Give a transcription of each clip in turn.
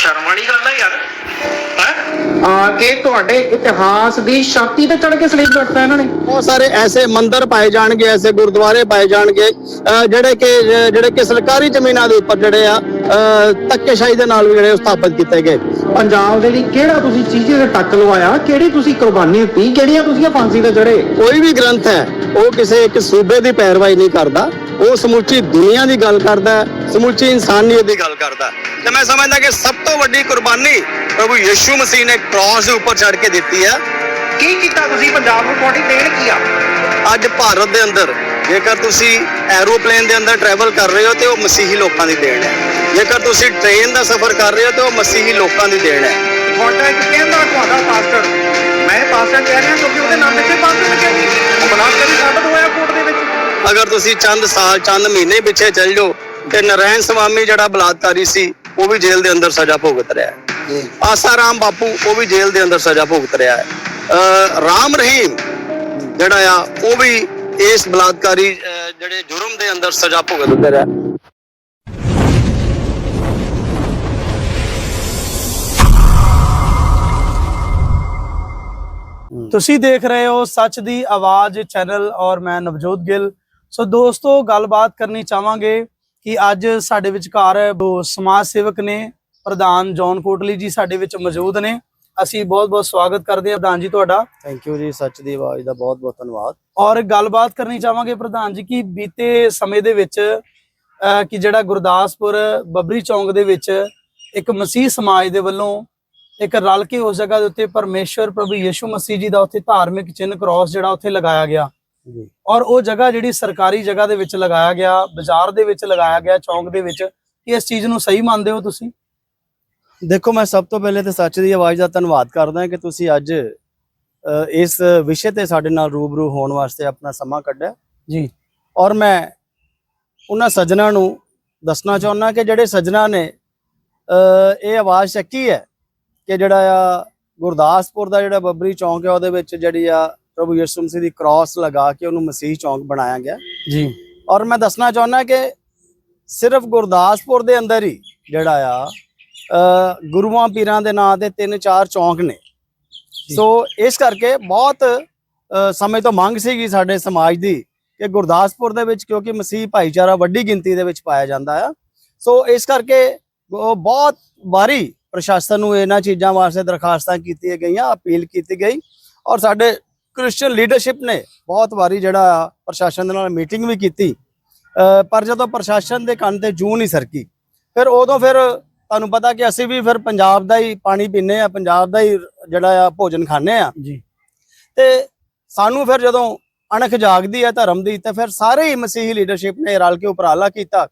ਸ਼ਰਮ ਵਾਲੀ ਗੱਲ ਹੈ ਯਾਰ। ਹੈ? ਆ ਕੇ ਤੁਹਾਡੇ ਇਤਿਹਾਸ ਦੀ ਛਾਤੀ ਤੇ ਚੜ ਕੇ ਸਲੀਪ ਕਰਤਾ ਇਹਨਾਂ ਨੇ। ਬਹੁਤ ਸਾਰੇ ਐਸੇ ਮੰਦਿਰ ਪਾਏ ਜਾਣਗੇ ਐਸੇ ਗੁਰਦੁਆਰੇ ਪਾਏ ਜਾਣਗੇ ਅਹ ਜਿਹੜੇ ਕਿ ਜਿਹੜੇ ਕਿ ਸਰਕਾਰੀ ਜ਼ਮੀਨਾਂ ਦੇ ਉੱਪਰ ਜਿਹੜੇ ਆ ਅਹ ਧੱਕੇਸ਼ਾਹੀ ਦੇ ਨਾਲ ਵੀ ਜਿਹੜੇ ਉਹ ਸਥਾਪਿਤ ਕੀਤੇ ਗਏ। ਪੰਜਾਬ ਦੇ ਲਈ ਕਿਹੜਾ ਤੁਸੀਂ ਚੀਜ਼ ਦੇ ਟੱਚ ਲਵਾਇਆ? ਕਿਹੜੀ ਤੁਸੀਂ ਕੁਰਬਾਨੀ ਦਿੱਤੀ ਕਿਹੜੀਆਂ ਤੁਸੀਂ ਇਹ ਫਾਂਸੀ ਤੇ ਚੜੇ ਕੋਈ ਵੀ ਗ੍ਰੰਥ ਹੈ ਉਹ ਕਿਸੇ ਇੱਕ ਸੂਬੇ ਦੀ ਪੈਰਵਾਈ ਨਹੀਂ ਕਰਦਾ। ਉਹ ਸਮੁੱਚੀ ਦੁਨੀਆ ਦੀ ਗੱਲ ਕਰਦਾ ਹੈ ਸਮੁੱਚੀ ਇਨਸਾਨੀਅਤ ਦੀ ਗੱਲ ਕਰਦਾ। ਤੇ ਮੈਂ ਸਮਝਦਾ ਕਿ ਸਭ ਤੋਂ ਵੱਡੀ ਕੁਰਬਾਨੀ ਪ੍ਰਭੂ ਯਿਸੂ ਮਸੀਹ ਨੇ ਕ੍ਰਾਸ ਦੇ ਉੱਪਰ ਚੜ ਕੇ ਦਿੱਤੀ ਹੈ। ਕੀ ਕੀਤਾ ਤੁਸੀਂ ਪੰਜਾਬ ਨੂੰ ਤੁਹਾਡੀ ਦੇਣ ਕੀ ਆ? ਅੱਜ ਭਾਰਤ ਦੇ ਅੰਦਰ ਜੇਕਰ ਤੁਸੀਂ ਐਰੋਪਲੇਨ ਦੇ ਅੰਦਰ ਟਰੈਵਲ ਕਰ ਰਹੇ ਹੋ ਤੇ ਉਹ ਮਸੀਹੀ ਲੋਕਾਂ ਦੀ ਦੇਣ ਹੈ। ਜੇਕਰ ਤੁਸੀਂ ਟ੍ਰੇਨ ਦਾ ਸਫ਼ਰ ਕਰ ਰਹੇ ਹੋ ਤੇ ਉਹ ਮਸੀਹੀ ਲੋਕਾਂ ਦੀ ਦੇਣ ਹੈ। ਤੁਹਾਡਾ ਇੱਕ ਕਹਿੰਦਾ ਤੁਹਾਡਾ ਪਾਸਟਰ ਮੈਂ ਪਾਸਟਰ ਕਹਿ ਰਿਹਾ ਕਿਉਂਕਿ ਉਹਦੇ ਨਾਮ ਇੱਥੇ ਪਾਸਟਰ ਲੱਗਿਆ ਉਹ ਬਲਾਕ ਵੀ ਸਾਬਤ ਹੋਇਆ ਕੋਰਟ ਦੇ ਵਿੱਚ। ਅਗਰ ਤੁਸੀਂ ਚੰਦ ਸਾਲ ਚੰਦ ਮਹੀਨੇ ਪਿੱਛੇ ਚੱਲ ਜਾਓ ਤੇ ਨਰੈਣ ਸਵਾਮੀ ਜਿਹੜਾ ਬਲਾਤਕਾਰੀ ਸੀ ਉਹ ਵੀ ਜੇਲ੍ਹ ਦੇ ਅੰਦਰ ਸਜ਼ਾ ਭੁਗਤ ਰਿਹਾ ਹੈ। ਆਸਾਰਾਮ ਬਾਪੂ ਉਹ ਵੀ ਜੇਲ੍ਹ ਦੇ ਅੰਦਰ ਸਜ਼ਾ ਭੁਗਤ ਰਿਹਾ ਹੈ। ਅਹ ਰਾਮ ਰਹੀਮ ਜਿਹੜਾ ਆ ਉਹ ਵੀ ਇਸ ਬਲਾਤਕਾਰੀ ਜਿਹੜੇ ਜੁਰਮ ਦੇ ਅੰਦਰ ਸਜ਼ਾ ਭੁਗਤ ਰਿਹਾ ਹੈ। ਤੁਸੀਂ ਦੇਖ ਰਹੇ ਹੋ ਸੱਚ ਦੀ ਆਵਾਜ਼ ਚੈਨਲ ਔਰ ਮੈਂ ਨਵਜੋਤ ਗਿੱਲ। ਸੋ ਦੋਸਤੋ ਗੱਲਬਾਤ ਕਰਨੀ ਚਾਹਾਂਗੇ ਕਿ ਅੱਜ ਸਾਡੇ ਵਿਚਕਾਰ ਸਮਾਜ ਸੇਵਕ ਨੇ ਪ੍ਰਧਾਨ ਜੌਨ ਕੋਟਲੀ ਜੀ ਸਾਡੇ ਵਿੱਚ ਮੌਜੂਦ ਨੇ। ਅਸੀਂ ਬਹੁਤ-ਬਹੁਤ ਸਵਾਗਤ ਕਰਦੇ ਹਾਂ ਪ੍ਰਧਾਨ ਜੀ ਤੁਹਾਡਾ। ਥੈਂਕ ਯੂ ਜੀ ਸੱਚ ਦੀ ਆਵਾਜ਼ ਦਾ ਬਹੁਤ ਬਹੁਤ ਧੰਨਵਾਦ। ਔਰ ਗੱਲਬਾਤ ਕਰਨੀ ਚਾਹਾਂਗੇ ਪ੍ਰਧਾਨ ਜੀ ਕਿ ਬੀਤੇ ਸਮੇਂ ਦੇ ਵਿੱਚ ਕਿ ਜਿਹੜਾ ਗੁਰਦਾਸਪੁਰ ਬੱਬਰੀ ਚੌਂਕ ਦੇ ਵਿੱਚ ਇੱਕ ਮਸੀਹ ਸਮਾਜ ਦੇ ਵੱਲੋਂ ਇੱਕ ਰਲ ਕੇ ਉਸ ਜਗ੍ਹਾ ਦੇ ਉੱਤੇ ਪਰਮੇਸ਼ਵਰ ਪ੍ਰਭੂ ਯਿਸੂ ਮਸੀਹ ਜੀ ਦਾ ਉੱਥੇ ਧਾਰਮਿਕ ਚਿੰਨ੍ਹ ਕ੍ਰਾਸ ਜਿਹੜਾ ਉੱਥੇ ਲਗਾਇਆ ਗਿਆ। ਔਰ ਉਹ ਜਗ੍ਹਾ ਜਿਹੜੀ ਸਰਕਾਰੀ ਜਗ੍ਹਾ ਦੇ ਵਿੱਚ ਲਗਾਇਆ ਗਿਆ ਬਾਜ਼ਾਰ ਦੇ ਵਿੱਚ ਲਗਾਇਆ ਗਿਆ ਚੌਂਕ ਦੇ ਵਿੱਚ ਇਸ ਚੀਜ਼ ਨੂੰ ਸਹੀ ਮੰਨਦੇ ਹੋ ਤੁਸੀਂ? ਦੇਖੋ ਮੈਂ ਸਭ ਤੋਂ ਪਹਿਲੇ ਤੇ ਸੱਚ ਦੀ ਆਵਾਜ਼ ਦਾ ਧੰਨਵਾਦ ਕਰਦਾ ਕਿ ਤੁਸੀਂ ਅੱਜ ਇਸ ਵਿਸ਼ੇ ਤੇ ਸਾਡੇ ਨਾਲ ਰੂਬਰੂ ਹੋਣ ਵਾਸਤੇ ਆਪਣਾ ਸਮਾਂ ਕੱਢਿਆ। ਜੀ। ਔਰ ਮੈਂ ਉਹਨਾਂ ਸੱਜਣਾ ਨੂੰ ਦੱਸਣਾ ਚਾਹੁੰਦਾ ਕਿ ਜਿਹੜੇ ਸੱਜਣਾ ਨੇ ਇਹ ਆਵਾਜ਼ ਚੱਕੀ ਹੈ ਕਿ ਜਿਹੜਾ ਆ ਗੁਰਦਾਸਪੁਰ ਦਾ ਜਿਹੜਾ ਬੱਬਰੀ ਚੌਂਕ ਹੈ ਉਹਦੇ ਵਿੱਚ ਜਿਹੜੀ ਆ ਪ੍ਰਭੂ ਯਿਸੂ ਮਸੀਹ ਦੀ ਕ੍ਰਾਸ ਲਗਾ ਕੇ ਉਹਨੂੰ ਮਸੀਹ ਚੌਂਕ ਬਣਾਇਆ ਗਿਆ। ਜੀ। ਔਰ ਮੈਂ ਦੱਸਣਾ ਚਾਹੁੰਦਾ ਕਿ ਸਿਰਫ ਗੁਰਦਾਸਪੁਰ ਦੇ ਅੰਦਰ ਹੀ ਜਿਹੜਾ ਆ ਗੁਰੂਆਂ ਪੀਰਾਂ ਦੇ ਨਾਂ ਤੇ ਤਿੰਨ ਚਾਰ ਚੌਂਕ ਨੇ। ਸੋ ਇਸ ਕਰਕੇ ਬਹੁਤ ਸਮੇਂ ਤੋਂ ਮੰਗ ਸੀਗੀ ਸਾਡੇ ਸਮਾਜ ਦੀ ਕਿ ਗੁਰਦਾਸਪੁਰ ਦੇ ਵਿੱਚ ਕਿਉਂਕਿ ਮਸੀਹ ਭਾਈਚਾਰਾ ਵੱਡੀ ਗਿਣਤੀ ਦੇ ਵਿੱਚ ਪਾਇਆ ਜਾਂਦਾ ਆ। ਸੋ ਇਸ ਕਰਕੇ ਬਹੁਤ ਵਾਰੀ ਪ੍ਰਸ਼ਾਸਨ ਨੂੰ ਇਹਨਾਂ ਚੀਜ਼ਾਂ ਵਾਸਤੇ ਦਰਖਾਸਤਾਂ ਕੀਤੀਆਂ ਗਈਆਂ ਅਪੀਲ ਕੀਤੀ ਗਈ। ਔਰ ਸਾਡੇ ਕ੍ਰਿਸਚੀਅਨ ਲੀਡਰਸ਼ਿਪ ਨੇ ਬਹੁਤ ਵਾਰੀ ਜਿਹੜਾ ਪ੍ਰਸ਼ਾਸਨ ਦੇ ਨਾਲ ਮੀਟਿੰਗ ਵੀ ਕੀਤੀ। ਪਰ ਜਦੋਂ ਪ੍ਰਸ਼ਾਸਨ ਦੇ ਕੰਨ ਤੇ ਜੂ ਨਹੀਂ ਸਰਕੀ ਫਿਰ ਉਦੋਂ ਫਿਰ ਤੁਹਾਨੂੰ ਪਤਾ ਕਿ ਅਸੀਂ ਵੀ ਫਿਰ ਪੰਜਾਬ ਦਾ ਹੀ ਪਾਣੀ ਪੀਂਦੇ ਆ ਪੰਜਾਬ ਦਾ ਹੀ ਜਿਹੜਾ ਆ ਭੋਜਨ ਖਾਂਦੇ ਆ ਜੀ। ਤੇ ਸਾਨੂੰ ਫਿਰ ਜਦੋਂ ਅਣਖ ਜਾਗਦੀ ਹੈ ਧਰਮ ਦੀ ਤੇ ਫਿਰ ਸਾਰੇ ਹੀ ਮਸੀਹੀ ਲੀਡਰਸ਼ਿਪ ਨੇ ਰਲ ਕੇ ਉਪਰਾਲਾ ਕੀਤਾ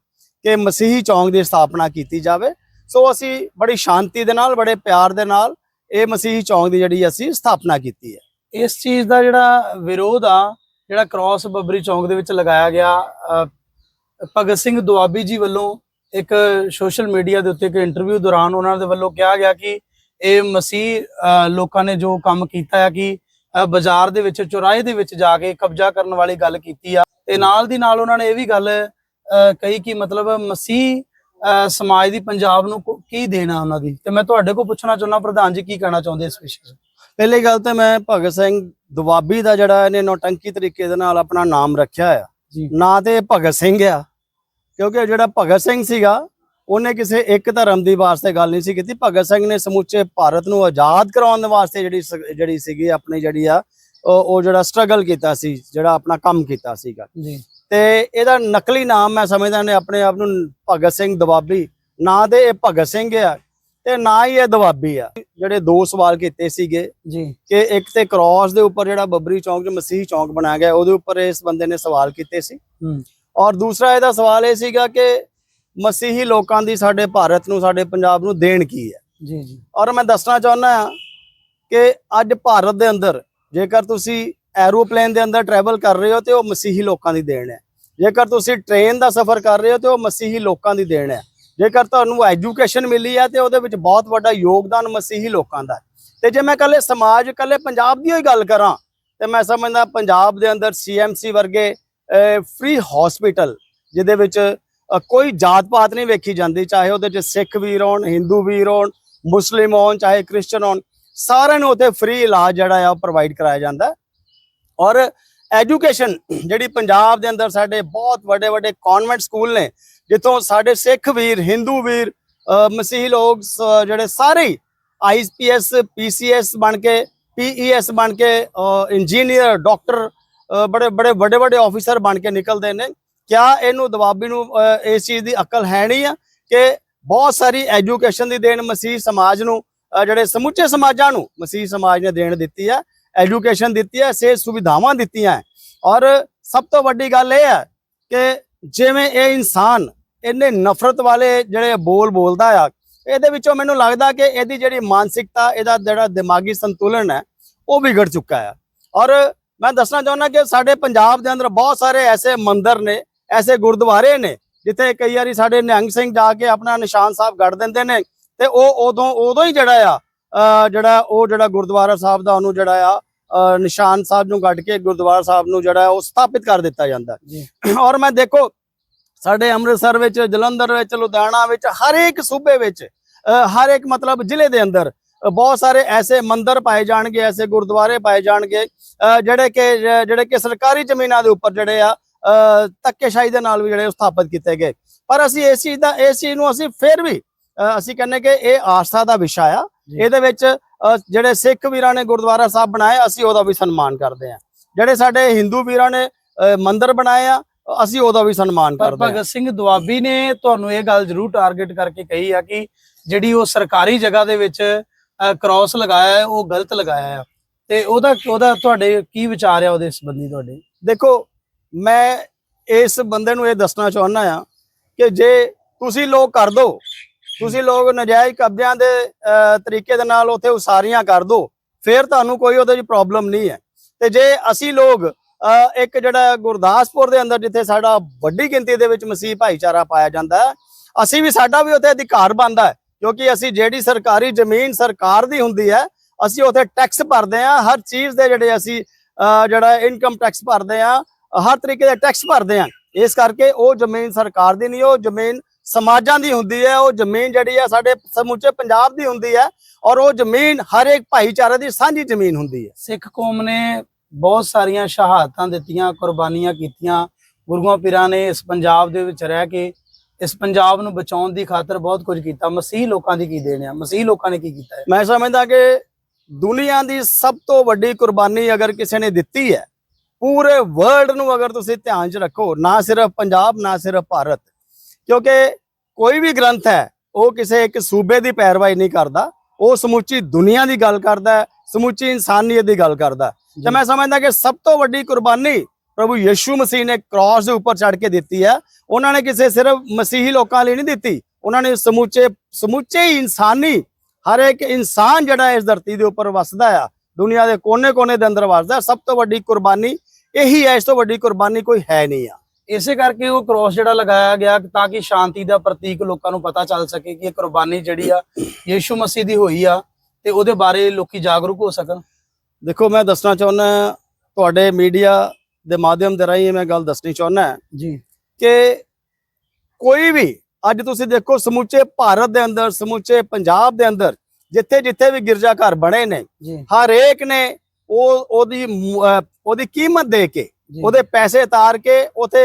ਕਿ ਮਸੀਹੀ ਚੌਂਕ ਦੀ ਸਥਾਪਨਾ ਕੀਤੀ ਜਾਵੇ। ਸੋ ਅਸੀਂ ਬੜੀ ਸ਼ਾਂਤੀ ਦੇ ਨਾਲ ਬੜੇ ਪਿਆਰ ਦੇ ਨਾਲ ਇਹ ਮਸੀਹੀ ਚੌਂਕ ਦੀ ਜਿਹੜੀ ਅਸੀਂ ਸਥਾਪਨਾ ਕੀਤੀ ਹੈ। ਇਸ ਚੀਜ਼ ਦਾ ਜਿਹੜਾ ਵਿਰੋਧ ਆ ਜਿਹੜਾ ਕ੍ਰਾਸ ਬੱਬਰੀ ਚੌਂਕ ਦੇ ਵਿੱਚ ਲਗਾਇਆ ਗਿਆ ਅਹ, ਭਗਤ ਸਿੰਘ ਦੁਆਬੀ ਜੀ ਵੱਲੋਂ ਇੱਕ ਸੋਸ਼ਲ ਮੀਡੀਆ ਦੇ ਉੱਤੇ ਇੱਕ ਇੰਟਰਵਿਊ ਦੌਰਾਨ ਉਹਨਾਂ ਦੇ ਵੱਲੋਂ ਕਿਹਾ ਗਿਆ ਕਿ ਇਹ ਮਸੀਹ ਲੋਕਾਂ ਨੇ ਜੋ ਕੰਮ ਕੀਤਾ ਹੈ ਕਿ ਬਾਜ਼ਾਰ ਦੇ ਵਿੱਚ ਚੁਰਾਹੇ ਦੇ ਵਿੱਚ ਜਾ ਕੇ ਕਬਜ਼ਾ ਕਰਨ ਵਾਲੀ ਗੱਲ ਕੀਤੀ ਆ। ਤੇ ਨਾਲ ਦੀ ਨਾਲ ਉਹਨਾਂ ਨੇ ਇਹ ਵੀ ਗੱਲ ਅਹ, ਕਹੀ ਕਿ ਮਤਲਬ ਮਸੀਹ ਅਹ, ਸਮਾਜ ਦੀ ਪੰਜਾਬ ਨੂੰ ਕੀ ਦੇਣਾ ਉਹਨਾਂ ਦੀ? ਤੇ ਮੈਂ ਤੁਹਾਡੇ ਕੋਲ ਪੁੱਛਣਾ ਚਾਹੁੰਦਾ ਪ੍ਰਧਾਨ ਜੀ ਕੀ ਕਹਿਣਾ ਚਾਹੁੰਦੇ ਇਸ ਵਿਸ਼ੇ 'ਚ? ਪਹਿਲੀ ਗੱਲ ਤਾਂ ਮੈਂ ਭਗਤ ਸਿੰਘ ਦੁਆਬੀ ਦਾ ਜਿਹੜਾ ਇਹਨੇ ਨੌਟੰਕੀ ਤਰੀਕੇ ਦੇ ਨਾਲ ਆਪਣਾ ਨਾਮ ਰੱਖਿਆ ਆ। ਨਾ ਤੇ ਭਗਤ ਸਿੰਘ ਆ। ਕਿਉਂਕਿ ਜਿਹੜਾ ਭਗਤ ਸਿੰਘ ਸੀਗਾ ਉਹਨੇ ਕਿਸੇ ਇੱਕ ਧਰਮ ਦੀ ਵਾਸਤੇ ਗੱਲ ਨਹੀਂ ਸੀ ਕੀਤੀ। ਭਗਤ ਸਿੰਘ ਨੇ ਸਮੁੱਚੇ ਭਾਰਤ ਨੂੰ ਆਜ਼ਾਦ ਕਰਾਉਣ ਦੇ ਵਾਸਤੇ ਜਿਹੜੀ ਜਿਹੜੀ ਸੀਗੀ ਆਪਣੀ ਜਿਹੜੀ ਆ ਉਹ ਜਿਹੜਾ ਸਟਰਗਲ ਕੀਤਾ ਸੀ ਜਿਹੜਾ ਆਪਣਾ ਕੰਮ ਕੀਤਾ ਸੀਗਾ। ਤੇ ਇਹਦਾ ਨਕਲੀ ਨਾਮ ਮੈਂ ਸਮਝਦਾ ਨੇ ਆਪਣੇ ਆਪ ਨੂੰ ਭਗਤ ਸਿੰਘ ਦਵਾਬੀ ਨਾ ਤੇ ਇਹ ਭਗਤ ਸਿੰਘ ਆ। ਤੇ ਨਾ ਹੀ ਇਹ ਦਵਾਬੀ ਆ। ਜਿਹੜੇ ਦੋ ਸਵਾਲ ਕੀਤੇ ਸੀਗੇ ਜੀ। ਕਿ ਇੱਕ ਤੇ ਕ੍ਰਾਸ ਦੇ ਉੱਪਰ ਜਿਹੜਾ ਬੱਬਰੀ ਚੌਂਕ 'ਚ ਮਸੀਹ ਚੌਂਕ ਬਣਾਇਆ ਗਿਆ ਉਹਦੇ ਉੱਪਰ ਇਸ ਬੰਦੇ ਨੇ ਸਵਾਲ ਕੀਤੇ ਸੀ। ਔਰ ਦੂਸਰਾ ਇਹਦਾ ਸਵਾਲ ਇਹ ਸੀਗਾ ਕਿ ਮਸੀਹੀ ਲੋਕਾਂ ਦੀ ਸਾਡੇ ਭਾਰਤ ਨੂੰ ਸਾਡੇ ਪੰਜਾਬ ਨੂੰ ਦੇਣ ਕੀ ਹੈ? ਜੀ ਜੀ। ਔਰ ਮੈਂ ਦੱਸਣਾ ਚਾਹੁੰਦਾ ਹਾਂ ਕਿ ਅੱਜ ਭਾਰਤ ਦੇ ਅੰਦਰ ਜੇਕਰ ਤੁਸੀਂ ਐਰੋਪਲੇਨ ਦੇ ਅੰਦਰ ਟਰੈਵਲ ਕਰ ਰਹੇ ਹੋ ਤੇ ਉਹ ਮਸੀਹੀ ਲੋਕਾਂ ਦੀ ਦੇਣ ਹੈ। ਜੇਕਰ ਤੁਸੀਂ ਟ੍ਰੇਨ ਦਾ ਸਫ਼ਰ ਕਰ ਰਹੇ ਹੋ ਤੇ ਉਹ ਮਸੀਹੀ ਲੋਕਾਂ ਦੀ ਦੇਣ ਹੈ। ਜੇਕਰ ਤੁਹਾਨੂੰ ਐਜੂਕੇਸ਼ਨ ਮਿਲੀ ਹੈ ਤੇ ਉਹਦੇ ਵਿੱਚ ਬਹੁਤ ਵੱਡਾ ਯੋਗਦਾਨ ਮਸੀਹੀ ਲੋਕਾਂ ਦਾ ਹੈ। ਤੇ ਜੇ ਮੈਂ ਕੱਲੇ ਸਮਾਜ ਕੱਲੇ ਪੰਜਾਬ ਦੀ ਹੀ ਗੱਲ ਕਰਾਂ, ਤੇ ਮੈਂ ਸਮਝਦਾ ਪੰਜਾਬ ਦੇ ਅੰਦਰ ਸੀਐਮਸੀ ਵਰਗੇ ਫ੍ਰੀ ਹਸਪੀਟਲ ਜਿਹਦੇ ਵਿੱਚ ਕੋਈ ਜਾਤ ਪਾਤ ਨਹੀਂ ਵੇਖੀ ਜਾਂਦੀ, ਚਾਹੇ ਉਹਦੇ ਚ ਸਿੱਖ ਵੀਰ ਹੋਣ, ਹਿੰਦੂ ਵੀਰ ਹੋਣ, ਮੁਸਲਿਮ ਹੋਣ, ਚਾਹੇ ਕ੍ਰਿਸਚਨ ਹੋਣ, ਸਾਰਿਆਂ ਨੂੰ ਉੱਥੇ ਫ੍ਰੀ ਇਲਾਜ ਜਿਹੜਾ ਆ ਉਹ ਪ੍ਰੋਵਾਈਡ ਕਰਾਇਆ ਜਾਂਦਾ ਔਰ ਐਜੂਕੇਸ਼ਨ ਜਿਹੜੀ ਪੰਜਾਬ ਦੇ ਅੰਦਰ ਸਾਡੇ ਬਹੁਤ ਵੱਡੇ ਵੱਡੇ ਕਨਵੈਂਟ ਸਕੂਲ ਨੇ ਜਿੱਥੋਂ ਸਾਡੇ ਸਿੱਖ ਵੀਰ ਹਿੰਦੂ ਵੀਰ ਮਸੀਹ ਲੋਕ ਸ- ਜਿਹੜੇ ਸਾਰੇ ਆਈਪੀਐਸ ਪੀਸੀਐਸ ਬਣ ਕੇ ਪੀਈਐਸ ਬਣ ਕੇ ਇੰਜੀਨੀਅਰ ਡਾਕਟਰ ਬੜੇ ਬੜੇ ਵੱਡੇ ਵੱਡੇ ਆਫੀਸਰ ਬਣ ਕੇ ਨਿਕਲਦੇ ਨੇ। ਕਿਆ ਇਹਨੂੰ ਦਵਾਬੀ ਨੂੰ ਇਸ ਚੀਜ਼ ਦੀ ਅਕਲ ਹੈ ਨਹੀਂ ਆ ਕਿ ਬਹੁਤ ਸਾਰੀ ਐਜੂਕੇਸ਼ਨ ਦੀ ਦੇਣ ਮਸੀਹ ਸਮਾਜ ਨੂੰ ਜਿਹੜੇ ਸਮੁੱਚੇ ਸਮਾਜਾਂ ਨੂੰ ਮਸੀਹ ਸਮਾਜ ਨੇ ਦੇਣ ਦਿੱਤੀ ਹੈ ਐਜੂਕੇਸ਼ਨ ਦਿੱਤੀ ਹੈ ਸਿਹਤ ਸੁਵਿਧਾਵਾਂ ਦਿੱਤੀਆਂ। ਔਰ ਸਭ ਤੋਂ ਵੱਡੀ ਗੱਲ ਇਹ ਹੈ ਕਿ ਜਿਵੇਂ ਇਹ ਇਨਸਾਨ ਇੰਨੇ ਨਫ਼ਰਤ ਵਾਲੇ ਜਿਹੜੇ ਬੋਲ ਬੋਲਦਾ ਆ ਇਹਦੇ ਵਿੱਚੋਂ ਮੈਨੂੰ ਲੱਗਦਾ ਕਿ ਇਹਦੀ ਜਿਹੜੀ ਮਾਨਸਿਕਤਾ ਇਹਦਾ ਜਿਹੜਾ ਦਿਮਾਗੀ ਸੰਤੁਲਨ ਹੈ ਉਹ ਵਿਗੜ ਚੁੱਕਾ ਹੈ ਔਰ ਮੈਂ ਦੱਸਣਾ ਚਾਹੁੰਦਾ ਕਿ ਸਾਡੇ ਪੰਜਾਬ ਦੇ ਅੰਦਰ ਬਹੁਤ ਸਾਰੇ ਐਸੇ ਮੰਦਿਰ ਨੇ ਐਸੇ ਗੁਰਦੁਆਰੇ ਨੇ ਜਿੱਥੇ ਕਈ ਵਾਰੀ ਸਾਡੇ ਨਿਹੰਗ ਸਿੰਘ ਜਾ ਕੇ ਆਪਣਾ ਨਿਸ਼ਾਨ ਸਾਹਿਬ ਗੜ ਦਿੰਦੇ ਨੇ ਤੇ ਉਹ ਉਦੋਂ ਉਦੋਂ ਹੀ ਜਿਹੜਾ ਆ ਜਿਹੜਾ ਉਹ ਜਿਹੜਾ ਗੁਰਦੁਆਰਾ ਸਾਹਿਬ ਦਾ ਉਹਨੂੰ ਜਿਹੜਾ ਆ ਨਿਸ਼ਾਨ ਸਾਹਿਬ ਨੂੰ ਕੱਢ ਕੇ ਗੁਰਦੁਆਰਾ ਸਾਹਿਬ ਨੂੰ ਜਿਹੜਾ ਉਹ ਸਥਾਪਿਤ ਕਰ ਦਿੱਤਾ ਜਾਂਦਾ। ਔਰ ਮੈਂ ਦੇਖੋ ਸਾਡੇ ਅੰਮ੍ਰਿਤਸਰ ਵਿੱਚ ਜਲੰਧਰ ਵਿੱਚ ਲੁਧਿਆਣਾ ਵਿੱਚ ਹਰ ਇੱਕ ਸੂਬੇ ਵਿੱਚ ਹਰ ਇੱਕ ਮਤਲਬ ਜ਼ਿਲ੍ਹੇ ਦੇ ਅੰਦਰ ਬਹੁਤ ਸਾਰੇ ਐਸੇ ਮੰਦਿਰ ਪਾਏ ਜਾਣਗੇ ਐਸੇ ਗੁਰਦੁਆਰੇ ਪਾਏ ਜਾਣਗੇ ਜਿਹੜੇ ਕਿ ਜਿਹੜੇ ਕਿ ਸਰਕਾਰੀ ਜ਼ਮੀਨਾਂ ਦੇ ਉੱਪਰ ਜਿਹੜੇ ਆ ਅਹ ਧੱਕੇਸ਼ਾਹੀ ਦੇ ਨਾਲ ਵੀ ਜਿਹੜੇ ਸਥਾਪਿਤ ਕੀਤੇ ਗਏ। ਪਰ ਅਸੀਂ ਇਸ ਚੀਜ਼ ਦਾ ਇਸ ਚੀਜ਼ ਨੂੰ ਅਸੀਂ ਫਿਰ ਵੀ ਅਸੀਂ ਕਹਿੰਦੇ ਕਿ ਇਹ ਆਸਥਾ ਦਾ ਵਿਸ਼ਾ ਆ। ਇਹਦੇ ਵਿੱਚ ਜਿਹੜੇ ਸਿੱਖ ਵੀਰਾਂ ਨੇ ਗੁਰਦੁਆਰਾ ਸਾਹਿਬ ਬਣਾਏ ਅਸੀਂ ਉਹਦਾ ਵੀ ਸਨਮਾਨ ਕਰਦੇ ਹਾਂ। ਜਿਹੜੇ ਸਾਡੇ ਹਿੰਦੂ ਵੀਰਾਂ ਨੇ ਮੰਦਿਰ ਬਣਾਏ ਆ ਅਸੀਂ ਉਹਦਾ ਵੀ ਸਨਮਾਨ ਕਰਦੇ ਹਾਂ। ਭਗਤ ਸਿੰਘ ਦੁਆਬੀ ਨੇ ਤੁਹਾਨੂੰ ਇਹ ਗੱਲ ਜ਼ਰੂਰ ਟਾਰਗੇਟ ਕਰਕੇ ਕਹੀ ਆ ਕਿ ਜਿਹੜੀ ਉਹ ਸਰਕਾਰੀ ਜਗ੍ਹਾ ਦੇ ਵਿੱਚ ਕ੍ਰਾਸ ਲਗਾਇਆ ਹੈ ਉਹ ਗਲਤ ਲਗਾਇਆ ਹੈ ਤੇ ਉਹਦਾ ਉਹਦਾ ਤੁਹਾਡੇ ਕੀ ਵਿਚਾਰ ਆ ਉਹਦੇ ਸੰਬੰਧੀ ਤੁਹਾਡੇ? ਦੇਖੋ ਮੈਂ ਇਸ ਬੰਦੇ ਨੂੰ ਇਹ ਦੱਸਣਾ ਚਾਹੁੰਦਾ ਆ ਕਿ ਜੇ ਤੁਸੀਂ ਲੋਕ ਕਰ ਦੋ ਤੁਸੀਂ ਲੋਕ ਨਜਾਇਜ਼ ਕਬਜ਼ਿਆਂ ਦੇ ਤਰੀਕੇ ਦੇ ਨਾਲ ਉੱਥੇ ਉਸਾਰੀਆਂ ਕਰ ਦੋ ਫਿਰ ਤੁਹਾਨੂੰ ਕੋਈ ਉਹਦੇ 'ਚ ਪ੍ਰੋਬਲਮ ਨਹੀਂ ਹੈ। ਤੇ ਜੇ ਅਸੀਂ ਲੋਕ ਇੱਕ ਜਿਹੜਾ ਗੁਰਦਾਸਪੁਰ ਦੇ ਅੰਦਰ ਜਿੱਥੇ ਸਾਡਾ ਵੱਡੀ ਗਿਣਤੀ ਦੇ ਵਿੱਚ ਮਸੀਹ ਭਾਈਚਾਰਾ ਪਾਇਆ ਜਾਂਦਾ ਹੈ, ਅਸੀਂ ਵੀ ਸਾਡਾ ਵੀ ਉੱਥੇ ਅਧਿਕਾਰ ਬਣਦਾ ਹੈ, ਕਿਉਂਕਿ ਅਸੀਂ ਜਿਹੜੀ ਸਰਕਾਰੀ ਜ਼ਮੀਨ ਸਰਕਾਰ ਦੀ ਹੁੰਦੀ ਹੈ, ਅਸੀਂ ਉੱਥੇ ਟੈਕਸ ਭਰਦੇ ਹਾਂ, ਹਰ ਚੀਜ਼ ਦੇ ਜਿਹੜੇ ਅਸੀਂ ਜਿਹੜਾ ਇਨਕਮ ਟੈਕਸ ਭਰਦੇ ਹਾਂ, ਹਰ ਤਰੀਕੇ ਦਾ ਟੈਕਸ ਭਰਦੇ ਹਾਂ। ਇਸ ਕਰਕੇ ਉਹ ਜ਼ਮੀਨ ਸਰਕਾਰ ਦੀ ਨਹੀਂ, ਉਹ ਜ਼ਮੀਨ ਸਮਾਜਾਂ ਦੀ ਹੁੰਦੀ ਹੈ, ਉਹ ਜ਼ਮੀਨ ਜਿਹੜੀ ਹੈ ਸਾਡੇ ਸਮੁੱਚੇ ਪੰਜਾਬ ਦੀ ਹੁੰਦੀ ਹੈ, ਔਰ ਉਹ ਜ਼ਮੀਨ ਹਰ ਇੱਕ ਭਾਈਚਾਰੇ ਦੀ ਸਾਂਝੀ ਜ਼ਮੀਨ ਹੁੰਦੀ ਹੈ। ਸਿੱਖ ਕੌਮ ਨੇ ਬਹੁਤ ਸਾਰੀਆਂ ਸ਼ਹਾਦਤਾਂ ਦਿੱਤੀਆਂ, ਕੁਰਬਾਨੀਆਂ ਕੀਤੀਆਂ। ਗੁਰੂਆਂ ਪੀਰਾਂ ਨੇ ਇਸ ਪੰਜਾਬ ਦੇ ਵਿੱਚ ਰਹਿ ਕੇ ਇਸ ਪੰਜਾਬ ਨੂੰ ਬਚਾਉਣ ਦੀ ਖਾਤਰ ਬਹੁਤ ਕੁਝ ਕੀਤਾ। ਮਸੀਹ ਲੋਕਾਂ ਦੀ ਕੀ ਦੇਣ ਆ? ਮਸੀਹ ਲੋਕਾਂ ਨੇ ਕੀ ਕੀਤਾ ਮੈਂ ਸਮਝਦਾ ਕਿ ਦੁਨੀਆ ਦੀ ਸਭ ਤੋਂ ਵੱਡੀ ਕੁਰਬਾਨੀ ਅਗਰ ਕਿਸੇ ਨੇ ਦਿੱਤੀ ਹੈ, ਪੂਰੇ ਵਰਲਡ ਨੂੰ ਅਗਰ ਤੁਸੀਂ ਧਿਆਨ 'ਚ ਰੱਖੋ, ਨਾ ਸਿਰਫ ਪੰਜਾਬ, ਨਾ ਸਿਰਫ ਭਾਰਤ। ਕਿਉਂਕਿ ਕੋਈ ਵੀ ਗ੍ਰੰਥ ਹੈ, ਉਹ ਕਿਸੇ ਇੱਕ ਸੂਬੇ ਦੀ ਪੈਰਵਾਈ ਨਹੀਂ ਕਰਦਾ। ਉਹ ਸਮੁੱਚੀ ਦੁਨੀਆ ਦੀ ਗੱਲ ਕਰਦਾ ਹੈ ਸਮੁੱਚੀ ਇਨਸਾਨੀਅਤ ਦੀ ਗੱਲ ਕਰਦਾ। ਤੇ ਮੈਂ ਸਮਝਦਾ ਕਿ ਸਭ ਤੋਂ ਵੱਡੀ ਕੁਰਬਾਨੀ ਪ੍ਰਭੂ ਯਿਸੂ ਮਸੀਹ ਨੇ ਕ੍ਰਾਸ ਦੇ ਉੱਪਰ ਚੜ ਕੇ ਦਿੱਤੀ ਹੈ। ਉਹਨਾਂ ਨੇ ਕਿਸੇ ਸਿਰਫ ਮਸੀਹੀ ਲੋਕਾਂ ਲਈ ਨਹੀਂ ਦਿੱਤੀ। ਉਹਨਾਂ ਨੇ ਸਮੁੱਚੇ ਸਮੁੱਚੇ ਇਨਸਾਨੀ ਹਰ ਇੱਕ ਇਨਸਾਨ ਜਿਹੜਾ ਇਸ ਧਰਤੀ ਦੇ ਉੱਪਰ ਵਸਦਾ ਆ ਦੁਨੀਆ ਦੇ ਕੋਨੇ-ਕੋਨੇ ਦੇ ਅੰਦਰ ਵਸਦਾ ਸਭ ਤੋਂ ਵੱਡੀ ਕੁਰਬਾਨੀ ਇਹੀ ਹੈ ਇਸ ਤੋਂ ਵੱਡੀ ਕੁਰਬਾਨੀ ਕੋਈ ਹੈ ਨਹੀਂ ਆ। ਇਸੇ ਕਰਕੇ ਉਹ ਕ੍ਰੋਸ ਜਿਹੜਾ ਲਗਾਇਆ ਗਿਆ ਤਾਂ ਕਿ ਸ਼ਾਂਤੀ ਦਾ ਪ੍ਰਤੀਕ ਲੋਕਾਂ ਨੂੰ ਪਤਾ ਚੱਲ ਸਕੇ ਕਿ ਇਹ ਕੁਰਬਾਨੀ ਜਿਹੜੀ ਆ ਯੀਸ਼ੂ ਮਸੀਹ ਦੀ ਹੋਈ ਆ ਤੇ ਉਹਦੇ ਬਾਰੇ ਲੋਕੀ ਜਾਗਰੂਕ ਹੋ ਸਕਣ ਦੇਖੋ ਮੈਂ ਦੱਸਣਾ ਚਾਹੁੰਦਾ ਤੁਹਾਡੇ ਮੀਡੀਆ ਦੇ ਮਾਧਿਅਮ ਦੇ ਰਾਹੀਂ ਮੈਂ ਗੱਲ ਦੱਸਣੀ ਚਾਹੁੰਦਾ ਜੀ ਕਿ ਕੋਈ ਵੀ ਅੱਜ ਤੁਸੀਂ ਦੇਖੋ ਸਮੁੱਚੇ ਭਾਰਤ ਦੇ ਅੰਦਰ ਸਮੁੱਚੇ ਪੰਜਾਬ ਦੇ ਅੰਦਰ ਜਿੱਥੇ ਜਿੱਥੇ ਵੀ ਗਿਰਜਾ ਘਰ ਬਣੇ ਨੇ ਹਰ ਇੱਕ ਨੇ ਉਹ ਉਹਦੀ ਉਹਦੀ ਕੀਮਤ ਦੇ ਕੇ। ਉਹਦੇ ਪੈਸੇ ਤਾਰ ਕੇ ਉਥੇ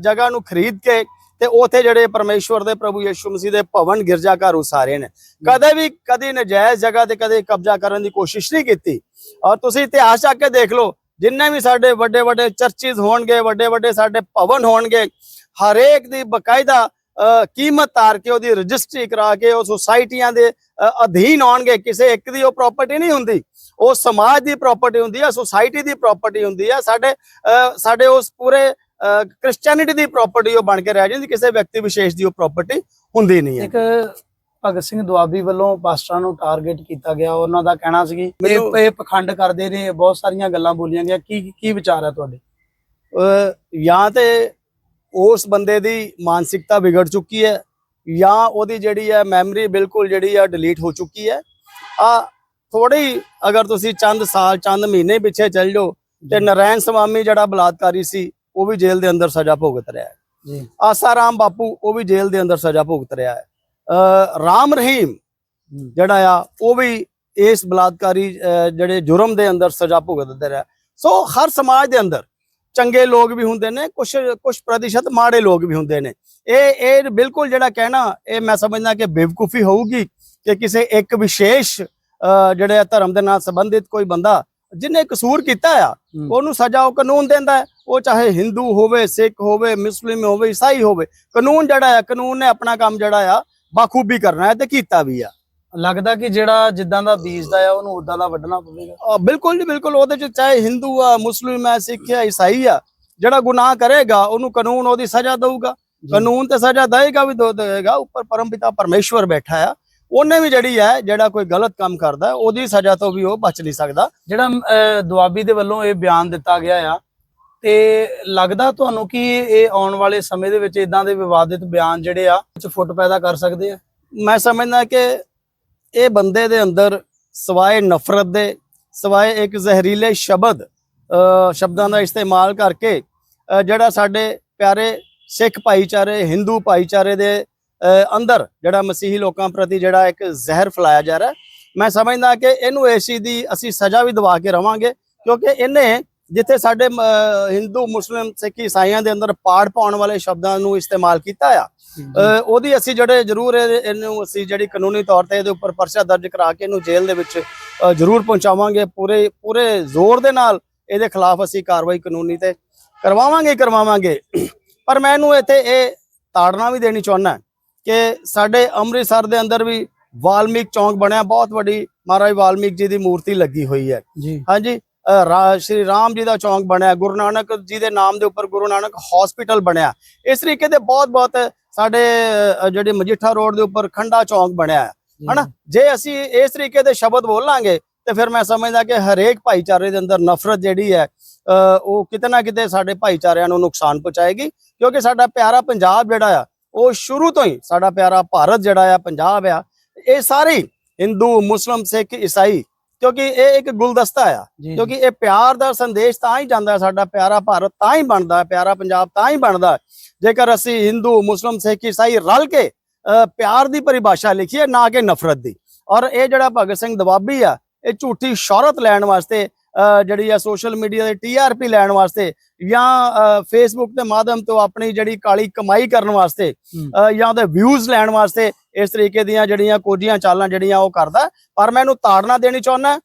ਜਗ੍ਹਾ ਨੂੰ ਖਰੀਦ ਕੇ ਤੇ ਉਥੇ ਜਿਹੜੇ ਪਰਮੇਸ਼ਵਰ ਦੇ ਪ੍ਰਭੂ ਯਿਸੂ ਮਸੀਹ ਦੇ ਭਵਨ ਗਿਰਜਾ ਘਰ ਉਸਾਰੇ ਨੇ। ਕਦੇ ਵੀ ਕਦੀ ਨਜਾਇਜ਼ ਜਗ੍ਹਾ ਤੇ ਕਦੇ ਕਬਜ਼ਾ ਕਰਨ ਦੀ ਕੋਸ਼ਿਸ਼ ਨਹੀਂ ਕੀਤੀ। ਔਰ ਤੁਸੀਂ ਇਤਿਹਾਸ ਚੱਕ ਕੇ ਦੇਖ ਲਓ ਜਿੰਨੇ ਵੀ ਸਾਡੇ ਵੱਡੇ ਵੱਡੇ ਚਰਚਿਸ ਹੋਣਗੇ ਵੱਡੇ ਵੱਡੇ ਸਾਡੇ ਭਵਨ ਹੋਣਗੇ ਹਰੇਕ ਦੀ ਬਕਾਇਦਾ ਕੀਮਤ ਤਾਰ ਕੇ ਉਹਦੀ ਰਜਿਸਟਰੀ ਕਰਾ ਕੇ ਉਹ ਸੁਸਾਇਟੀਆਂ ਦੇ ਅਧੀਨ ਆਉਣਗੇ ਕਿਸੇ ਇੱਕ ਦੀ ਉਹ ਪ੍ਰਾਪਰਟੀ ਨਹੀਂ ਹੁੰਦੀ। ਉਹ ਸਮਾਜ ਦੀ ਪ੍ਰਾਪਰਟੀ ਹੁੰਦੀ ਹੈ ਸੁਸਾਇਟੀ ਦੀ ਪ੍ਰਾਪਰਟੀ ਹੁੰਦੀ ਹੈ ਸਾਡੇ ਸਾਡੇ ਉਸ ਪੂਰੇ ਕ੍ਰਿਸਚੀਅਨਿਟੀ ਦੀ ਪ੍ਰਾਪਰਟੀ ਉਹ ਬਣ ਕੇ ਰਹਿ ਜਾਂਦੀ ਕਿਸੇ ਵਿਅਕਤੀ ਵਿਸ਼ੇਸ਼ ਦੀ ਉਹ ਪ੍ਰਾਪਰਟੀ ਹੁੰਦੀ ਨਹੀਂ ਹੈ। ਇੱਕ ਭਗਤ ਸਿੰਘ ਦੁਆਬੀ ਵੱਲੋਂ ਪਾਸਟਰਾਂ ਨੂੰ ਟਾਰਗੇਟ ਕੀਤਾ ਗਿਆ ਉਹਨਾਂ ਦਾ ਕਹਿਣਾ ਸੀ ਕਿ ਇਹ ਪਖੰਡ ਕਰਦੇ ਨੇ ਬਹੁਤ ਸਾਰੀਆਂ ਗੱਲਾਂ ਬੋਲੀਆਂ ਗਿਆ ਕੀ ਕੀ ਵਿਚਾਰ ਹੈ ਤੁਹਾਡੇ? ਜਾਂ ਤੇ ਉਸ ਬੰਦੇ ਦੀ ਮਾਨਸਿਕਤਾ ਵਿਗੜ ਚੁੱਕੀ ਹੈ ਜਾਂ ਉਹਦੀ ਜਿਹੜੀ ਹੈ ਮੈਮਰੀ ਬਿਲਕੁਲ ਜਿਹੜੀ ਹੈ ਡਿਲੀਟ ਹੋ ਚੁੱਕੀ ਹੈ। ਆ ਥੋੜੀ ਅਗਰ ਤੁਸੀਂ ਚੰਦ ਸਾਲ ਚੰਦ ਮਹੀਨੇ ਪਿੱਛੇ ਚੱਲ ਜਾਓ ਤੇ ਨਰੈਣ ਸਵਾਮੀ ਜਿਹੜਾ ਬਲਾਤਕਾਰੀ ਸੀ ਉਹ ਵੀ ਜੇਲ੍ਹ ਦੇ ਅੰਦਰ ਸਜ਼ਾ ਭੁਗਤ ਰਿਹਾ ਹੈ। ਜੀ। ਆਸਾਰਾਮ ਬਾਪੂ ਉਹ ਵੀ ਜੇਲ੍ਹ ਦੇ ਅੰਦਰ ਸਜ਼ਾ ਭੁਗਤ ਰਿਹਾ ਹੈ। ਰਾਮ ਰਹੀਮ ਜਿਹੜਾ ਆ ਉਹ ਵੀ ਇਸ ਬਲਾਤਕਾਰੀ ਜਿਹੜੇ ਜੁਰਮ ਦੇ ਅੰਦਰ ਸਜ਼ਾ ਭੁਗਤਦੇ ਰਿਹਾ। ਸੋ ਹਰ ਸਮਾਜ ਦੇ ਅੰਦਰ ਚੰਗੇ ਲੋਕ ਵੀ ਹੁੰਦੇ ਨੇ ਕੁਝ ਕੁਝ ਪ੍ਰਤੀਸ਼ਤ ਮਾੜੇ ਲੋਕ ਵੀ ਹੁੰਦੇ ਨੇ। ਇਹ ਇਹ ਬਿਲਕੁਲ ਜਿਹੜਾ ਕਹਿਣਾ ਇਹ ਮੈਂ ਸਮਝਦਾ ਕਿ ਬੇਵਕੂਫੀ ਹੋਊਗੀ ਕਿ ਕਿਸੇ ਇੱਕ ਵਿਸ਼ੇਸ਼ ਜਿਹੜੇ ਧਰਮ ਦੇ ਨਾਲ ਸੰਬੰਧਿਤ ਕੋਈ ਬੰਦਾ ਜਿਹਨੇ ਕਸੂਰ ਕੀਤਾ ਆ। ਉਹਨੂੰ ਸਜ਼ਾ ਉਹ ਕਾਨੂੰਨ ਦਿੰਦਾ ਉਹ ਚਾਹੇ ਹਿੰਦੂ ਹੋਵੇ ਸਿੱਖ ਹੋਵੇ ਮੁਸਲਿਮ ਹੋਵੇ ਈਸਾਈ ਹੋਵੇ ਕਾਨੂੰਨ ਜਿਹੜਾ ਆ ਕਾਨੂੰਨ ਨੇ ਆਪਣਾ ਕੰਮ ਜਿਹੜਾ ਆ ਬਾਖੂਬੀ ਕਰਨਾ ਹੈ ਤੇ ਕੀਤਾ ਵੀ ਆ। ਲੱਗਦਾ ਕਿ ਜਿਹੜਾ ਜਿੱਦਾਂ ਦਾ ਬੀਜਦਾ ਆ ਉਹਨੂੰ ਉਦਾਂ ਦਾ ਵੱਢਣਾ ਪਵੇਗਾ? ਬਿਲਕੁਲ ਜੀ ਬਿਲਕੁਲ। ਉਹਦੇ ਚ ਚਾਹੇ ਹਿੰਦੂ ਆ ਮੁਸਲਿਮ ਆ ਸਿੱਖ ਆ ਈਸਾਈ ਆ ਜਿਹੜਾ ਗੁਨਾਹ ਕਰੇਗਾ ਉਹਨੂੰ ਕਾਨੂੰਨ ਉਹਦੀ ਸਜ਼ਾ ਦਊਗਾ। ਕਾਨੂੰਨ ਤੇ ਸਜ਼ਾ ਦੇਏਗਾ ਵੀ ਦੇਏਗਾ। ਉੱਪਰ ਪਰਮਪਿਤਾ ਪਰਮੇਸ਼ਵਰ ਬੈਠਾ ਆ। ਉਹਨੇ ਵੀ ਜਿਹੜੀ ਹੈ ਜਿਹੜਾ ਕੋਈ ਗਲਤ ਕੰਮ ਕਰਦਾ ਉਹਦੀ ਸਜ਼ਾ ਤੋਂ ਵੀ ਉਹ ਬਚ ਨਹੀਂ ਸਕਦਾ। ਜਿਹੜਾ ਦੁਆਬੀ ਦੇ ਵੱਲੋਂ ਇਹ ਬਿਆਨ ਦਿੱਤਾ ਗਿਆ ਆ ਤੇ ਲੱਗਦਾ ਤੁਹਾਨੂੰ ਕਿ ਇਹ ਆਉਣ ਵਾਲੇ ਸਮੇਂ ਦੇ ਵਿੱਚ ਇਦਾਂ ਦੇ ਵਿਵਾਦਿਤ ਬਿਆਨ ਜਿਹੜੇ ਆ ਵਿੱਚ ਫੁੱਟ ਪੈਦਾ ਕਰ ਸਕਦੇ ਆ? ਮੈਂ ਸਮਝਦਾ ਕਿ ਇਹ ਬੰਦੇ ਦੇ ਅੰਦਰ ਸਵਾਏ ਨਫ਼ਰਤ ਦੇ, ਸਵਾਏ ਇੱਕ ਜ਼ਹਿਰੀਲੇ ਸ਼ਬਦ ਸ਼ਬਦਾਂ ਦਾ ਇਸਤੇਮਾਲ ਕਰਕੇ ਜਿਹੜਾ ਸਾਡੇ ਪਿਆਰੇ ਸਿੱਖ ਭਾਈਚਾਰੇ, ਹਿੰਦੂ ਭਾਈਚਾਰੇ ਦੇ ਅੰਦਰ ਜਿਹੜਾ ਮਸੀਹੀ ਲੋਕਾਂ ਪ੍ਰਤੀ ਜਿਹੜਾ ਇੱਕ ਜ਼ਹਿਰ ਫੈਲਾਇਆ ਜਾ ਰਿਹਾ, ਮੈਂ ਸਮਝਦਾ ਕਿ ਇਹਨੂੰ ਇਸ ਚੀਜ਼ ਦੀ ਅਸੀਂ ਸਜ਼ਾ ਵੀ ਦਵਾ ਕੇ ਰਵਾਂਗੇ, ਕਿਉਂਕਿ ਇਹਨੇ ਜਿੱਥੇ ਸਾਡੇ ਹਿੰਦੂ ਮੁਸਲਿਮ ਸਿੱਖ ਈਸਾਈਆਂ ਦੇ ਅੰਦਰ ਪਾੜ ਪਾਉਣ ਵਾਲੇ ਸ਼ਬਦਾਂ ਨੂੰ ਇਸਤੇਮਾਲ ਕੀਤਾ ਆ। ਉਹਦੀ ਅਸੀਂ ਜਿਹੜੇ ਜ਼ਰੂਰ ਇਹ- ਇਹਨੂੰ ਅਸੀਂ ਜਿਹੜੀ ਕਾਨੂੰਨੀ ਤੌਰ ਤੇ ਇਹਦੇ ਉੱਪਰ ਪਰਚਾ ਦਰਜ ਕਰਾ ਕੇ ਇਹਨੂੰ ਜੇਲ੍ਹ ਦੇ ਵਿੱਚ ਜ਼ਰੂਰ ਪਹੁੰਚਾਵਾਂਗੇ। ਪੂਰੇ ਪੂਰੇ ਜ਼ੋਰ ਦੇ ਨਾਲ ਇਹਦੇ ਖਿਲਾਫ ਅਸੀਂ ਕਾਰਵਾਈ ਕਾਨੂੰਨੀ ਤੇ ਕਰਵਾਵਾਂਗੇ ਕਰਵਾਵਾਂਗੇ। ਪਰ ਮੈਂ ਇਹਨੂੰ ਇੱਥੇ ਇਹ ਤਾੜਨਾ ਵੀ ਦੇਣੀ ਚਾਹੁੰਦਾ ਕਿ ਸਾਡੇ ਅੰਮ੍ਰਿਤਸਰ ਦੇ ਅੰਦਰ ਵੀ ਵਾਲਮੀਕ ਚੌਂਕ ਬਣਿਆ। ਬਹੁਤ ਵੱਡੀ ਮਹਾਰਾਜ ਵਾਲਮੀਕ ਜੀ ਦੀ ਮੂਰਤੀ ਲੱਗੀ ਹੋਈ ਹੈ। ਹਾਂਜੀ। ਸ਼੍ਰੀ ਰਾਮ ਜੀ ਦਾ ਚੌਂਕ ਬਣਿਆ ਗੁਰੂ ਨਾਨਕ ਜੀ ਦੇ ਨਾਮ ਦੇ ਉੱਪਰ ਗੁਰੂ ਨਾਨਕ ਹਸਪੀਟਲ ਬਣਿਆ। ਇਸ ਤਰੀਕੇ ਦੇ ਬਹੁਤ ਬਹੁਤ ਸਾਡੇ ਜਿਹੜੇ ਮਜੀਠਾ ਰੋਡ ਦੇ ਉੱਪਰ ਖੰਡਾ ਚੌਂਕ ਬਣਿਆ ਹੈ। ਹਨਾ? ਜੇ ਅਸੀਂ ਇਸ ਤਰੀਕੇ ਦੇ ਸ਼ਬਦ ਬੋਲਾਂਗੇ ਤੇ ਫਿਰ ਮੈਂ ਸਮਝਦਾ ਕਿ ਹਰੇਕ ਭਾਈਚਾਰੇ ਦੇ ਅੰਦਰ ਨਫ਼ਰਤ ਜਿਹੜੀ ਹੈ ਉਹ ਕਿਤੇ ਨਾ ਕਿਤੇ ਸਾਡੇ ਭਾਈਚਾਰਿਆਂ ਨੂੰ ਨੁਕਸਾਨ ਪਹੁੰਚਾਏਗੀ ਕਿਉਂਕਿ ਸਾਡਾ ਪਿਆਰਾ ਪੰਜਾਬ ਜਿਹੜਾ ਆ ਉਹ ਸ਼ੁਰੂ ਤੋਂ ਹੀ ਸਾਡਾ ਪਿਆਰਾ ਭਾਰਤ ਜਿਹੜਾ ਆ ਪੰਜਾਬ ਆ। ਇਹ ਸਾਰੇ ਹਿੰਦੂ ਮੁਸਲਮ ਸਿੱਖ ਈਸਾਈ ਕਿਉਂਕਿ ਇਹ ਇੱਕ ਗੁਲਦਸਤਾ ਆ। ਕਿਉਂਕਿ ਇਹ ਪਿਆਰ ਦਾ ਸੰਦੇਸ਼ ਤਾਂ ਹੀ ਜਾਂਦਾ ਸਾਡਾ ਪਿਆਰਾ ਭਾਰਤ ਤਾਂ ਹੀ ਬਣਦਾ ਪਿਆਰਾ ਪੰਜਾਬ ਤਾਂ ਹੀ ਬਣਦਾ ਜੇਕਰ ਅਸੀਂ ਹਿੰਦੂ ਮੁਸਲਮ ਸਿੱਖ ਈਸਾਈ ਰਲ ਕੇ ਪਿਆਰ ਦੀ ਪਰਿਭਾਸ਼ਾ ਲਿਖੀਏ ਨਾ ਕਿ ਨਫ਼ਰਤ ਦੀ। ਔਰ ਇਹ ਜਿਹੜਾ ਭਗਤ ਸਿੰਘ ਦਵਾਬੀ ਆ ਇਹ ਝੂਠੀ ਸ਼ੌਹਰਤ ਲੈਣ ਵਾਸਤੇ ਜਿਹੜੀ ਆ ਸੋਸ਼ਲ ਮੀਡੀਆ ਦੇ ਟੀਆਰਪੀ ਲੈਣ ਵਾਸਤੇ ਜਾਂ ਫੇਸਬੁੱਕ ਦੇ ਮਾਧਿਅਮ ਤੋਂ ਆਪਣੀ ਜਿਹੜੀ ਕਾਲੀ ਕਮਾਈ ਕਰਨ ਵਾਸਤੇ ਜਾਂ ਉਹਦੇ ਵਿਊਜ਼ ਲੈਣ ਵਾਸਤੇ ਇਸ ਤਰੀਕੇ ਦੀਆਂ ਜਿਹੜੀਆਂ ਕੋਝੀਆਂ ਚਾਲਾਂ ਜਿਹੜੀਆਂ ਉਹ ਕਰਦਾ। ਪਰ ਮੈਂ ਇਹਨੂੰ ਤਾੜਨਾ ਦੇਣੀ ਚਾਹੁੰਦਾ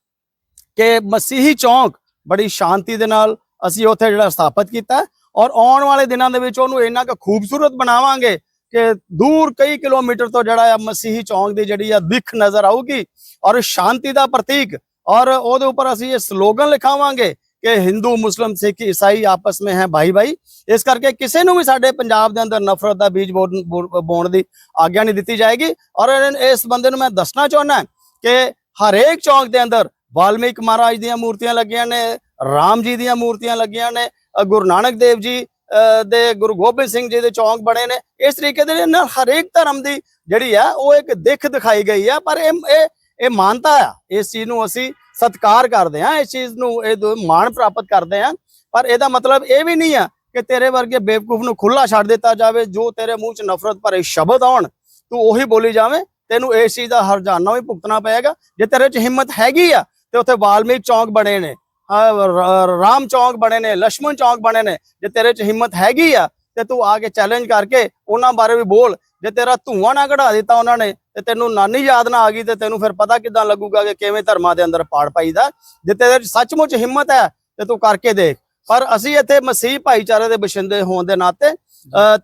ਕਿ ਮਸੀਹੀ ਚੌਂਕ ਬੜੀ ਸ਼ਾਂਤੀ ਦੇ ਨਾਲ ਅਸੀਂ ਉੱਥੇ ਜਿਹੜਾ ਸਥਾਪਿਤ ਕੀਤਾ ਔਰ ਆਉਣ ਵਾਲੇ ਦਿਨਾਂ ਦੇ ਵਿੱਚ ਉਹਨੂੰ ਇੰਨਾ ਕੁ ਖੂਬਸੂਰਤ ਬਣਾਵਾਂਗੇ ਕਿ ਦੂਰ ਕਈ ਕਿਲੋਮੀਟਰ ਤੋਂ ਜਿਹੜਾ ਆ ਮਸੀਹੀ ਚੌਂਕ ਦੀ ਜਿਹੜੀ ਆ ਦਿੱਖ ਨਜ਼ਰ ਆਊਗੀ ਔਰ ਸ਼ਾਂਤੀ ਦਾ ਪ੍ਰਤੀਕ ਔਰ ਉਹਦੇ ਉੱਪਰ ਅਸੀਂ ਇਹ ਸਲੋਗਨ ਲਿਖਾਵਾਂਗੇ ਕਿ ਹਿੰਦੂ, ਮੁਸਲਮ, ਸਿੱਖ, ਈਸਾਈ ਆਪਸ ਵਿੱਚ ਹੈ ਭਾਈ ਭਾਈ। ਇਸ ਕਰਕੇ ਕਿਸੇ ਨੂੰ ਵੀ ਸਾਡੇ ਪੰਜਾਬ ਦੇ ਅੰਦਰ ਨਫ਼ਰਤ ਦਾ ਬੀਜ ਬੋ- ਬੋ- ਬੋਣ ਦੀ ਆਗਿਆ ਨਹੀਂ ਦਿੱਤੀ ਜਾਏਗੀ। ਔਰ ਇਹ- ਇਸ ਬੰਦੇ ਨੂੰ ਮੈਂ ਦੱਸਣਾ ਚਾਹੁੰਦਾ ਕਿ ਹਰੇਕ ਚੌਂਕ ਦੇ ਅੰਦਰ ਵਾਲਮੀਕ ਮਹਾਰਾਜ ਦੀਆਂ ਮੂਰਤੀਆਂ ਲੱਗੀਆਂ ਨੇ, ਰਾਮ ਜੀ ਦੀਆਂ ਮੂਰਤੀਆਂ ਲੱਗੀਆਂ ਨੇ ਗੁਰੂ ਨਾਨਕ ਦੇਵ ਜੀ ਦੇ ਗੁਰੂ ਗੋਬਿੰਦ ਸਿੰਘ ਜੀ ਦੇ ਚੌਂਕ ਬਣੇ ਨੇ। ਇਸ ਤਰੀਕੇ ਦੇ ਨਾਲ ਹਰੇਕ ਧਰਮ ਦੀ ਜਿਹੜੀ ਆ, ਉਹ ਇੱਕ ਦਿੱਖ ਦਿਖਾਈ ਗਈ ਆ। ਪਰ ਇਹ ਇਹ ਮਾਨਤਾ ਆ। ਇਸ ਚੀਜ਼ ਨੂੰ ਅਸੀਂ ਸਤਿਕਾਰ ਕਰਦੇ ਆ ਇਸ ਚੀਜ਼ ਨੂੰ ਇਹ ਮਾਣ ਪ੍ਰਾਪਤ ਕਰਦੇ ਆ ਪਰ ਇਹਦਾ ਮਤਲਬ ਇਹ ਵੀ ਨਹੀਂ ਆ ਕਿ ਤੇਰੇ ਵਰਗੇ ਬੇਵਕੂਫ ਨੂੰ ਖੁੱਲਾ ਛੱਡ ਦਿੱਤਾ ਜਾਵੇ, ਜੋ ਤੇਰੇ ਮੂੰਹ 'ਚ ਨਫ਼ਰਤ ਭਰੇ ਸ਼ਬਦ ਆਉਣ, ਤੂੰ ਉਹੀ ਬੋਲੀ ਜਾਵੇਂ, ਤੈਨੂੰ ਇਸ ਚੀਜ਼ ਦਾ ਹਰਜਾਨਾ ਵੀ ਭੁਗਤਣਾ ਪਏਗਾ। ਜੇ ਤੇਰੇ 'ਚ ਹਿੰਮਤ ਹੈਗੀ ਆ, ਤੇ ਉੱਥੇ ਵਾਲਮੀਕ ਚੌਂਕ ਬਣੇ ਨੇ ਰਾਮ ਚੌਂਕ ਬਣੇ ਨੇ ਲక్ష్మణ ਚੌਂਕ ਬਣੇ ਨੇ, ਜੇ ਤੇਰੇ 'ਚ ਹਿੰਮਤ ਹੈਗੀ ਆ, ਤੇ ਤੂੰ ਆ ਕੇ ਚੈਲੰਜ ਕਰਕੇ ਉਹਨਾਂ ਬਾਰੇ ਵੀ ਬੋਲ। ਜੇ ਤੇਰਾ ਧੂਆ ਨਾ ਕਢਾ ਦਿੱਤਾ ਉਹਨਾਂ ਨੇ ਤੇ ਤੈਨੂੰ ਨਾਨੀ ਯਾਦ ਨਾ ਆ ਗਈ ਤੇ ਤੈਨੂੰ ਫਿਰ ਪਤਾ ਕਿਦਾਂ ਲੱਗੂਗਾ ਕਿ ਕਿਵੇਂ ਧਰਮਾਂ ਦੇ ਅੰਦਰ ਪਾੜ ਪਾਈਦਾ। ਜੇ ਤੇਰੇ ਸੱਚਮੁੱਚ ਹਿੰਮਤ ਹੈ ਤੇ ਤੂੰ ਕਰਕੇ ਦੇਖ। ਪਰ ਅਸੀਂ ਇੱਥੇ ਮਸੀਹ ਭਾਈਚਾਰੇ ਦੇ ਬਸ਼ਿੰਦੇ ਹੋਣ ਦੇ ਨਾਤੇ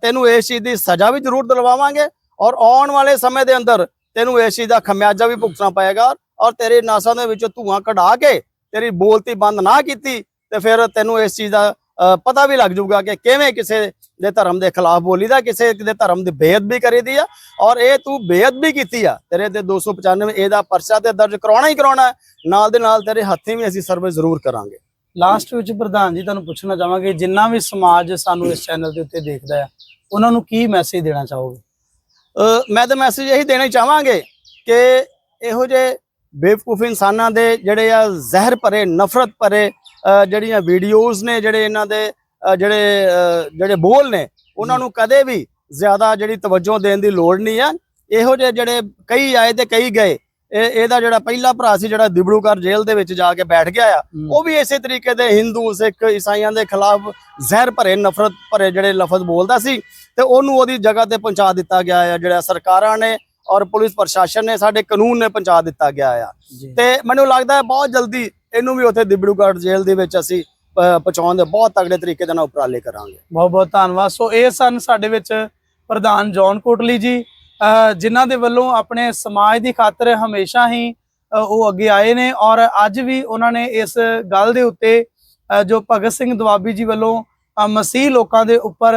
ਤੈਨੂੰ ਇਸ ਚੀਜ਼ ਦੀ ਸਜ਼ਾ ਵੀ ਜ਼ਰੂਰ ਦਿਲਵਾਵਾਂਗੇ ਔਰ ਆਉਣ ਵਾਲੇ ਸਮੇਂ ਦੇ ਅੰਦਰ ਤੈਨੂੰ ਇਸ ਚੀਜ਼ ਦਾ ਖਮਿਆਜਾ ਵੀ ਭੁਗਤਣਾ ਪਏਗਾ ਔਰ ਤੇਰੇ ਨਾਸਾਂ ਦੇ ਵਿੱਚੋਂ ਧੂਆਂ ਕਢਾ ਕੇ ਤੇਰੀ ਬੋਲਤੀ ਬੰਦ ਨਾ ਕੀਤੀ ਤੇ ਫਿਰ ਤੈਨੂੰ ਇਸ ਚੀਜ਼ ਦਾ ਪਤਾ ਵੀ ਲੱਗ ਜਾਊਗਾ ਕਿ ਕਿਵੇਂ ਕਿਸੇ ਦੇ ਧਰਮ ਦੇ ਖਿਲਾਫ ਬੋਲੀਦਾ ਕਿਸੇ ਦੇ ਧਰਮ ਦੀ ਬੇਅਦਬੀ ਕਰੀਦੀ ਆ। ਔਰ ਇਹ ਤੂੰ ਬੇਅਦਬੀ ਕੀਤੀ ਆ ਤੇਰੇ ਤੇ 295 ਇਹਦਾ ਪਰਚਾ ਤੇ ਦਰਜ ਕਰਾਉਣਾ ਹੀ ਕਰਾਉਣਾ। ਨਾਲ ਦੇ ਨਾਲ ਤੇਰੇ ਹੱਥੀਂ ਵੀ ਅਸੀਂ ਸਰਵੇ ਜ਼ਰੂਰ ਕਰਾਂਗੇ। ਲਾਸਟ ਵਿੱਚ ਪ੍ਰਧਾਨ ਜੀ ਤੁਹਾਨੂੰ ਪੁੱਛਣਾ ਚਾਹਾਂਗੇ ਜਿੰਨਾ ਵੀ ਸਮਾਜ ਸਾਨੂੰ ਇਸ ਚੈਨਲ ਦੇ ਉੱਤੇ ਦੇਖਦਾ ਆ ਉਹਨਾਂ ਨੂੰ ਕੀ ਮੈਸੇਜ ਦੇਣਾ ਚਾਹੋਗੇ? ਮੈਂ ਤਾਂ ਮੈਸੇਜ ਇਹੀ ਦੇਣਾ ਚਾਹਾਂਗੇ ਕਿ ਇਹੋ ਜਿਹੇ ਬੇਵਕੂਫ ਇਨਸਾਨਾਂ ਦੇ ਜਿਹੜੇ ਆ ਜ਼ਹਿਰ ਭਰੇ ਨਫ਼ਰਤ ਭਰੇ ਜਿਹੜੀਆਂ ਵੀਡੀਓਜ਼ ਨੇ ਜਿਹੜੇ ਇਹਨਾਂ ਦੇ ਜਿਹੜੇ ਜਿਹੜੇ ਬੋਲ ਨੇ ਉਹਨਾਂ ਨੂੰ ਕਦੇ ਵੀ ਜ਼ਿਆਦਾ ਜਿਹੜੀ ਤਵੱਜੋ ਦੇਣ ਦੀ ਲੋੜ ਨਹੀਂ ਹੈ ਇਹੋ ਜਿਹੇ ਜਿਹੜੇ ਕਈ ਆਏ ਤੇ ਕਈ ਗਏ ਇਹ ਇਹਦਾ ਜਿਹੜਾ ਪਹਿਲਾ ਭਰਾ ਸੀ ਜਿਹੜਾ ਦਿਬੜੂਗੜ੍ਹ ਜੇਲ੍ਹ ਦੇ ਵਿੱਚ ਜਾ ਕੇ ਬੈਠ ਗਿਆ ਆ ਉਹ ਵੀ ਇਸੇ ਤਰੀਕੇ ਦੇ ਹਿੰਦੂ ਸਿੱਖ ਈਸਾਈਆਂ ਦੇ ਖਿਲਾਫ ਜ਼ਹਿਰ ਭਰੇ ਨਫ਼ਰਤ ਭਰੇ ਜਿਹੜੇ ਲਫ਼ਜ਼ ਬੋਲਦਾ ਸੀ ਤੇ ਉਹਨੂੰ ਉਹਦੀ ਜਗ੍ਹਾ ਤੇ ਪਹੁੰਚਾ ਦਿੱਤਾ ਗਿਆ ਆ। ਜਿਹੜਾ ਸਰਕਾਰਾਂ ਨੇ ਔਰ ਪੁਲਿਸ ਪ੍ਰਸ਼ਾਸਨ ਨੇ ਸਾਡੇ ਕਾਨੂੰਨ ਨੇ ਪਹੁੰਚਾ ਦਿੱਤਾ ਗਿਆ ਆ। ਤੇ ਮੈਨੂੰ ਲੱਗਦਾ ਹੈ ਬਹੁਤ ਜਲਦੀ ਇਹਨੂੰ ਵੀ ਉੱਥੇ ਦਿਬੜੂਗੜ੍ਹ ਜੇਲ੍ਹ ਦੇ ਵਿੱਚ ਅਸੀਂ ਪਹੁੰਚਾਉਣ ਦੇ ਬਹੁਤ ਤਗੜੇ ਤਰੀਕੇ ਦੇ ਨਾਲ ਉਪਰਾਲੇ ਕਰਾਂਗੇ। ਬਹੁਤ ਬਹੁਤ ਧੰਨਵਾਦ। ਸੋ ਇਹ ਸਨ ਸਾਡੇ ਵਿੱਚ ਪ੍ਰਧਾਨ ਜੌਨ ਕੋਟਲੀ ਜੀ, ਅਹ, ਜਿਨ੍ਹਾਂ ਦੇ ਵੱਲੋਂ ਆਪਣੇ ਸਮਾਜ ਦੀ ਖਾਤਰ ਹਮੇਸ਼ਾ ਹੀ ਉਹ ਅੱਗੇ ਆਏ ਨੇ ਔਰ ਅੱਜ ਵੀ ਉਹਨਾਂ ਨੇ ਇਸ ਗੱਲ ਦੇ ਉੱਤੇ ਜੋ ਭਗਤ ਸਿੰਘ ਦਵਾਬੀ ਜੀ ਵੱਲੋਂ ਮਸੀਹ ਲੋਕਾਂ ਦੇ ਉੱਪਰ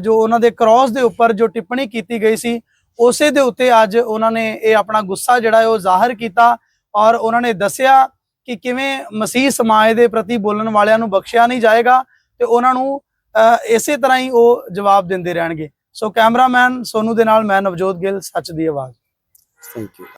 ਜੋ ਉਹਨਾਂ ਦੇ ਕ੍ਰਾਸ ਦੇ ਉੱਪਰ ਜੋ ਟਿੱਪਣੀ ਕੀਤੀ ਗਈ ਸੀ, ਉਸੇ ਦੇ ਉੱਤੇ ਅੱਜ ਉਹਨਾਂ ਨੇ ਇਹ ਆਪਣਾ ਗੁੱਸਾ ਜਿਹੜਾ ਉਹ ਜ਼ਾਹਰ ਕੀਤਾ ਔਰ ਉਹਨਾਂ ਨੇ ਦੱਸਿਆ ਕਿ ਕਿਵੇਂ ਮਸੀਹ ਸਮਾਜ ਦੇ ਪ੍ਰਤੀ ਬੋਲਣ ਵਾਲਿਆਂ ਨੂੰ ਬਖਸ਼ਿਆ ਨਹੀਂ ਜਾਏਗਾ ਤੇ ਉਹਨਾਂ ਨੂੰ, ਅਹ, ਇਸੇ ਤਰ੍ਹਾਂ ਹੀ ਉਹ ਜਵਾਬ ਦਿੰਦੇ ਰਹਿਣਗੇ। ਸੋ ਕੈਮਰਾਮੈਨ ਸੋਨੂ ਦੇ ਨਾਲ ਮੈਂ ਨਵਜੋਤ ਗਿੱਲ, ਸੱਚ ਦੀ ਆਵਾਜ਼। Thank you